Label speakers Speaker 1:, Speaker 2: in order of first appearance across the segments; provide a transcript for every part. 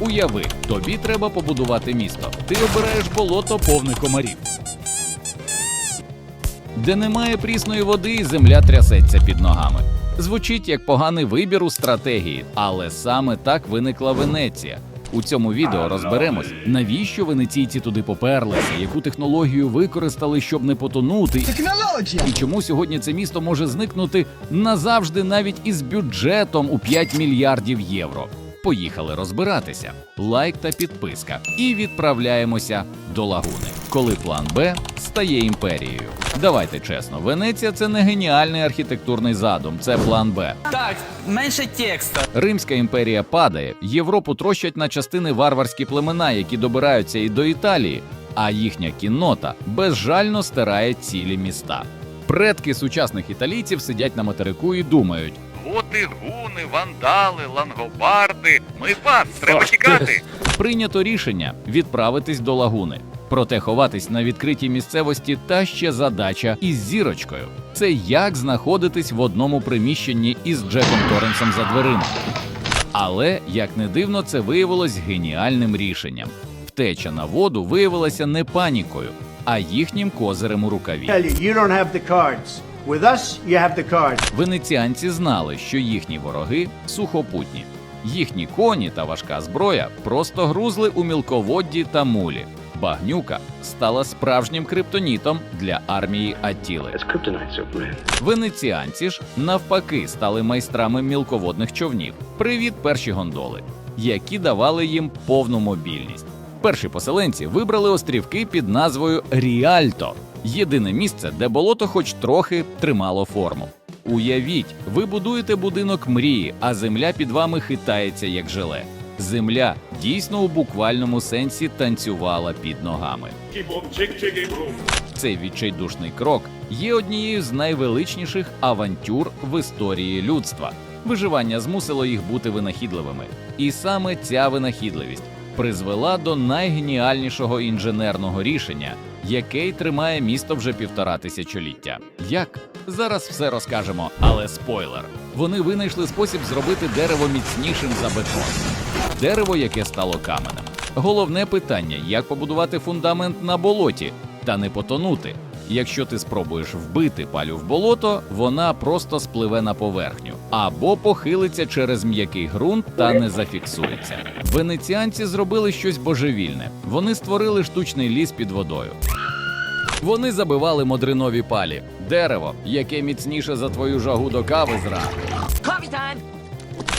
Speaker 1: Уяви, тобі треба побудувати місто. Ти обираєш болото повне комарів. Де немає прісної води, і земля трясеться під ногами. Звучить як поганий вибір у стратегії, але саме так виникла Венеція. У цьому відео розберемось, навіщо венеційці туди поперлися, яку технологію використали, щоб не потонути, і чому сьогодні це місто може зникнути назавжди навіть із бюджетом у 5 мільярдів євро. Поїхали розбиратися. Лайк та підписка. І відправляємося до лагуни, коли план Б стає імперією. Давайте чесно, Венеція це не геніальний архітектурний задум, це план Б.
Speaker 2: Так, менше текста.
Speaker 1: Римська імперія падає, Європу трощать на частини варварські племена, які добираються і до Італії, а їхня кіннота безжально стирає цілі міста. Предки сучасних італійців сидять на материку і думають: Готи, гуни, вандали, лангобарди. Ми вас, треба тікати. Прийнято рішення відправитись до лагуни. Проте ховатись на відкритій місцевості та ще задача із зірочкою. Це як знаходитись в одному приміщенні із Джеком Торренсом за дверима. Але, як не дивно, це виявилось геніальним рішенням. Втеча на воду виявилася не панікою, а їхнім козирем у рукаві.
Speaker 3: Tell you, you don't have the cards. With us, you have the cards.
Speaker 1: Венеціанці знали, що їхні вороги сухопутні. Їхні коні та важка зброя просто грузли у мілководді та мулі. Багнюка стала справжнім криптонітом для армії Аттіли.
Speaker 4: That's.
Speaker 1: Венеціанці ж навпаки стали майстрами мілководних човнів. Привіт, перші гондоли, які давали їм повну мобільність. Перші поселенці вибрали острівки під назвою Ріальто єдине місце, де болото хоч трохи тримало форму. Уявіть, ви будуєте будинок мрії, а земля під вами хитається як желе. Земля дійсно у буквальному сенсі танцювала під ногами. Цей відчайдушний крок є однією з найвеличніших авантюр в історії людства. Виживання змусило їх бути винахідливими, і саме ця винахідливість призвела до найгеніальнішого інженерного рішення, яке й тримає місто вже півтора тисячоліття. Як зараз все розкажемо, але спойлер: вони винайшли спосіб зробити дерево міцнішим за бетон. Дерево, яке стало каменем. Головне питання: як побудувати фундамент на болоті та не потонути. Якщо ти спробуєш вбити палю в болото, вона просто спливе на поверхню або похилиться через м'який ґрунт та не зафіксується. Венеціанці зробили щось божевільне. Вони створили штучний ліс під водою. Вони забивали модринові палі, дерево, яке міцніше за твою жагу до кави зранку.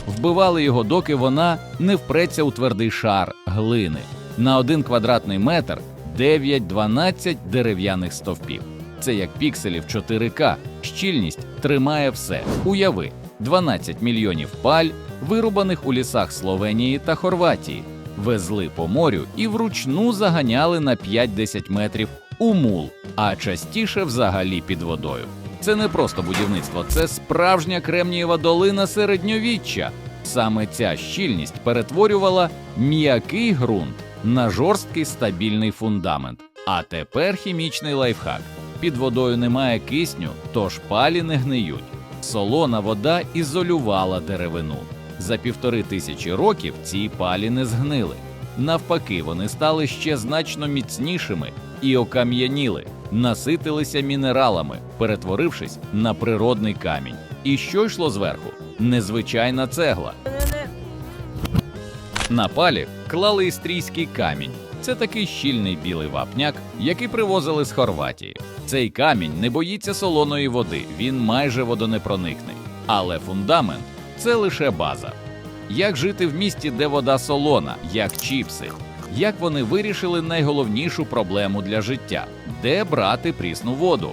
Speaker 1: Вбивали його, доки вона не впреться у твердий шар глини. На один квадратний метр 9-12 дерев'яних стовпів. Це як пікселів 4К. Щільність тримає все. Уяви, 12 мільйонів паль, вирубаних у лісах Словенії та Хорватії, везли по морю і вручну заганяли на 5-10 метрів у мул, а частіше взагалі під водою. Це не просто будівництво, це справжня кремнієва долина середньовіччя. Саме ця щільність перетворювала м'який ґрунт на жорсткий стабільний фундамент. А тепер хімічний лайфхак. Під водою немає кисню, тож палі не гниють. Солона вода ізолювала деревину. За півтори тисячі років ці палі не згнили. Навпаки, вони стали ще значно міцнішими і окам'яніли, наситилися мінералами, перетворившись на природний камінь. І що йшло зверху? Незвичайна цегла. На палі клали істрійський камінь. Це такий щільний білий вапняк, який привозили з Хорватії. Цей камінь не боїться солоної води, він майже водонепроникний. Але фундамент це лише база. Як жити в місті, де вода солона, як чіпси? Як вони вирішили найголовнішу проблему для життя? Де брати прісну воду?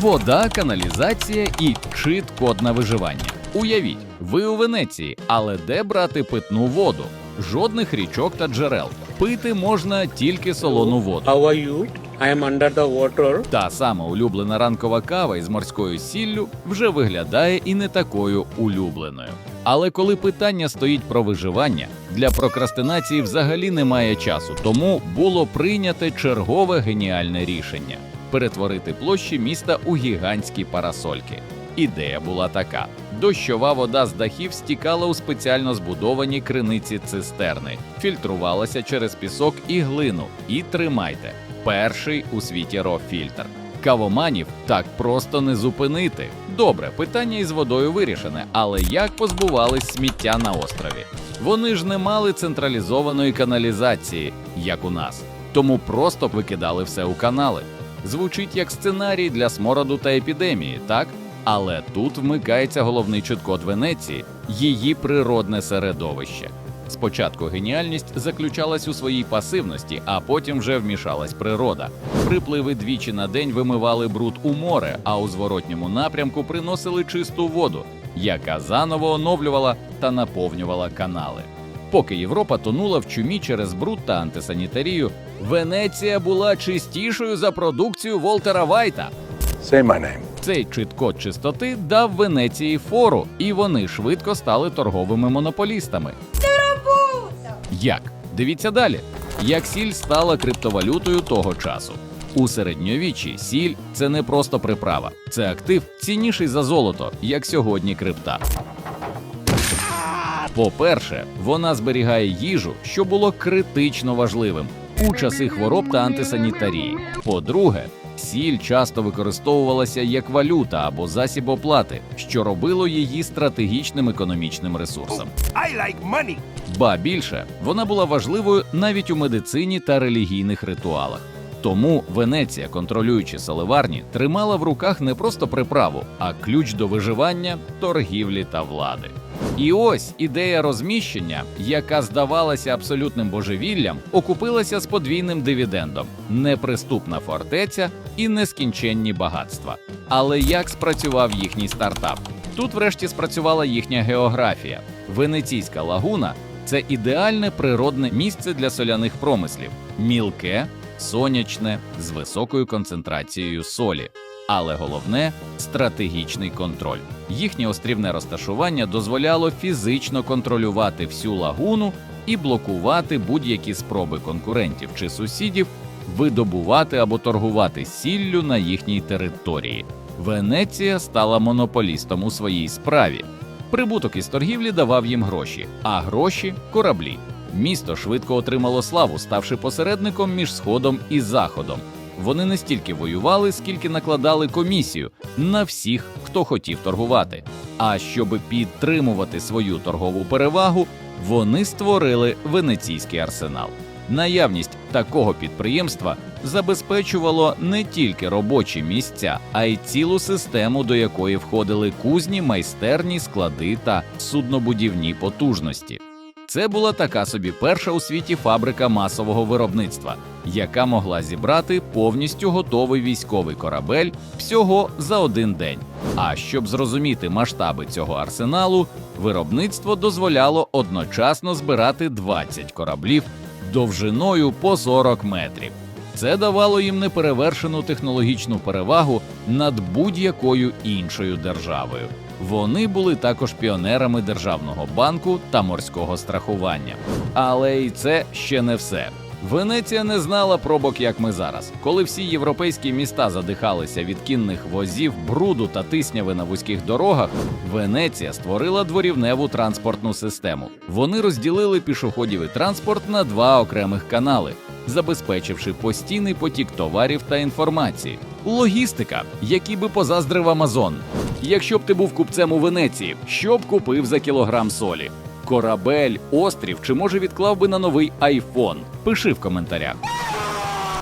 Speaker 1: Вода, каналізація і чит-код на виживання. Уявіть, ви у Венеції, але де брати питну воду? Жодних річок та джерел. Пити можна тільки солону воду.
Speaker 5: How are you? I am under the water.
Speaker 1: Та сама улюблена ранкова кава із морською сіллю вже виглядає і не такою улюбленою. Але коли питання стоїть про виживання, для прокрастинації взагалі немає часу, тому було прийняте чергове геніальне рішення перетворити площі міста у гігантські парасольки. Ідея була така: дощова вода з дахів стікала у спеціально збудовані криниці цистерни, фільтрувалася через пісок і глину. І тримайте перший у світі ров-фільтр. Кавоманів так просто не зупинити. Добре, питання із водою вирішене, але як позбувались сміття на острові? Вони ж не мали централізованої каналізації, як у нас, тому просто викидали все у канали. Звучить як сценарій для смороду та епідемії, так? Але тут вмикається головний чуткот Венеції, її природне середовище. Спочатку геніальність заключалась у своїй пасивності, а потім вже вмішалась природа. Припливи двічі на день вимивали бруд у море, а у зворотньому напрямку приносили чисту воду, яка заново оновлювала та наповнювала канали. Поки Європа тонула в чумі через бруд та антисанітарію, Венеція була чистішою за продукцію Волтера Вайта.
Speaker 4: Say my name.
Speaker 1: Цей чит-код чистоти дав Венеції фору, і вони швидко стали торговими монополістами. Як? Дивіться далі. Як сіль стала криптовалютою того часу. У середньовіччі сіль це не просто приправа, це актив цінніший за золото, як сьогодні крипта. По-перше, вона зберігає їжу, що було критично важливим у часи хвороб та антисанітарії. По-друге, сіль часто використовувалася як валюта або засіб оплати, що робило її стратегічним економічним ресурсом.
Speaker 4: I like money.
Speaker 1: Ба більше, вона була важливою навіть у медицині та релігійних ритуалах. Тому Венеція, контролюючи соливарні, тримала в руках не просто приправу, а ключ до виживання, торгівлі та влади. І ось ідея розміщення, яка здавалася абсолютним божевіллям, окупилася з подвійним дивідендом: неприступна фортеця і нескінченні багатства. Але як спрацював їхній стартап? Тут, врешті, спрацювала їхня географія. Венеційська лагуна це ідеальне природне місце для соляних промислів, мілке, сонячне, з високою концентрацією солі. Але головне стратегічний контроль. Їхнє острівне розташування дозволяло фізично контролювати всю лагуну і блокувати будь-які спроби конкурентів чи сусідів видобувати або торгувати сіллю на їхній території. Венеція стала монополістом у своїй справі. Прибуток із торгівлі давав їм гроші, а гроші кораблі. Місто швидко отримало славу, ставши посередником між сходом і заходом. Вони не стільки воювали, скільки накладали комісію на всіх, хто хотів торгувати. А щоб підтримувати свою торгову перевагу, вони створили венеційський арсенал. Наявність такого підприємства забезпечувало не тільки робочі місця, а й цілу систему, до якої входили кузні, майстерні, склади та суднобудівні потужності. Це була така собі перша у світі фабрика масового виробництва, яка могла зібрати повністю готовий військовий корабель всього за один день. А щоб зрозуміти масштаби цього арсеналу, виробництво дозволяло одночасно збирати 20 кораблів довжиною по 40 метрів. Це давало їм неперевершену технологічну перевагу над будь-якою іншою державою. Вони були також піонерами державного банку та морського страхування. Але і це ще не все. Венеція не знала пробок, як ми зараз. Коли всі європейські міста задихалися від кінних возів, бруду та тисняви на вузьких дорогах, Венеція створила дворівневу транспортну систему. Вони розділили пішоходів і транспорт на два окремих канали, забезпечивши постійний потік товарів та інформації. Логістика, який би позаздрив Амазон. Якщо б ти був купцем у Венеції, що б купив за кілограм солі? Корабель, острів чи може відклав би на новий айфон? Пиши в коментарях.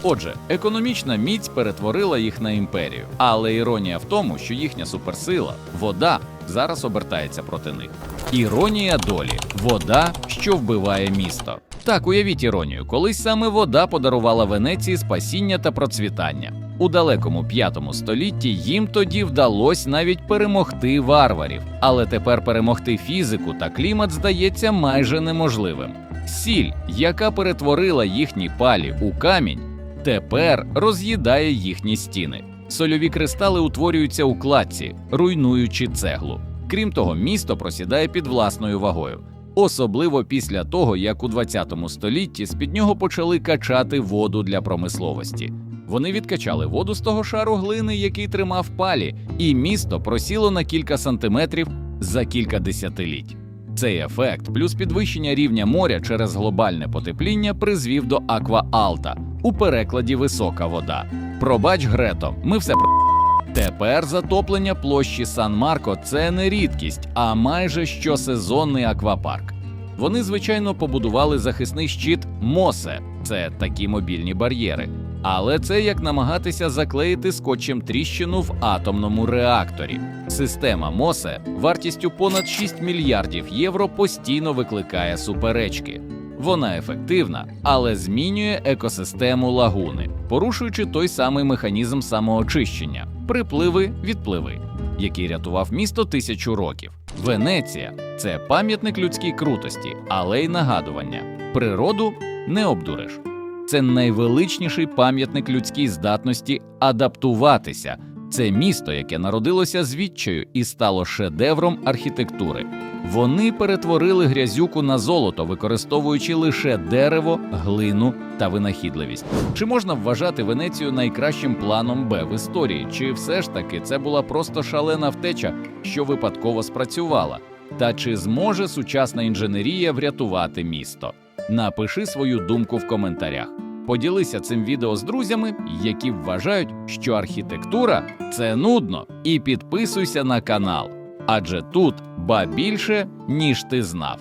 Speaker 1: Отже, економічна міць перетворила їх на імперію, але іронія в тому, що їхня суперсила вода зараз обертається проти них. Іронія долі вода, що вбиває місто. Так, уявіть іронію, колись саме вода подарувала Венеції спасіння та процвітання. У далекому п'ятому столітті їм тоді вдалося навіть перемогти варварів, але тепер перемогти фізику та клімат здається майже неможливим. Сіль, яка перетворила їхні палі у камінь, тепер роз'їдає їхні стіни. Сольові кристали утворюються у кладці, руйнуючи цеглу. Крім того, місто просідає під власною вагою. Особливо після того, як у 20 столітті з під нього почали качати воду для промисловості. Вони відкачали воду з того шару глини, який тримав палі, і місто просіло на кілька сантиметрів за кілька десятиліть. Цей ефект, плюс підвищення рівня моря через глобальне потепління, призвів до акваалта у перекладі висока вода. Пробач, Грето, ми все про. Тепер затоплення площі Сан-Марко це не рідкість, а майже щосезонний аквапарк. Вони, звичайно, побудували захисний щит Мосе, це такі мобільні бар'єри. Але це як намагатися заклеїти скотчем тріщину в атомному реакторі. Система Мосе вартістю понад 6 мільярдів євро постійно викликає суперечки. Вона ефективна, але змінює екосистему лагуни, порушуючи той самий механізм самоочищення припливи відпливи, який рятував місто тисячу років. Венеція це пам'ятник людській крутості, але й нагадування: природу не обдуриш. Це найвеличніший пам'ятник людській здатності адаптуватися. Це місто, яке народилося з відчаю і стало шедевром архітектури. Вони перетворили грязюку на золото, використовуючи лише дерево, глину та винахідливість. Чи можна вважати Венецію найкращим планом Б в історії? Чи все ж таки це була просто шалена втеча, що випадково спрацювала? Та чи зможе сучасна інженерія врятувати місто? Напиши свою думку в коментарях. Поділися цим відео з друзями, які вважають, що архітектура це нудно, і підписуйся на канал. Адже тут ба більше, ніж ти знав.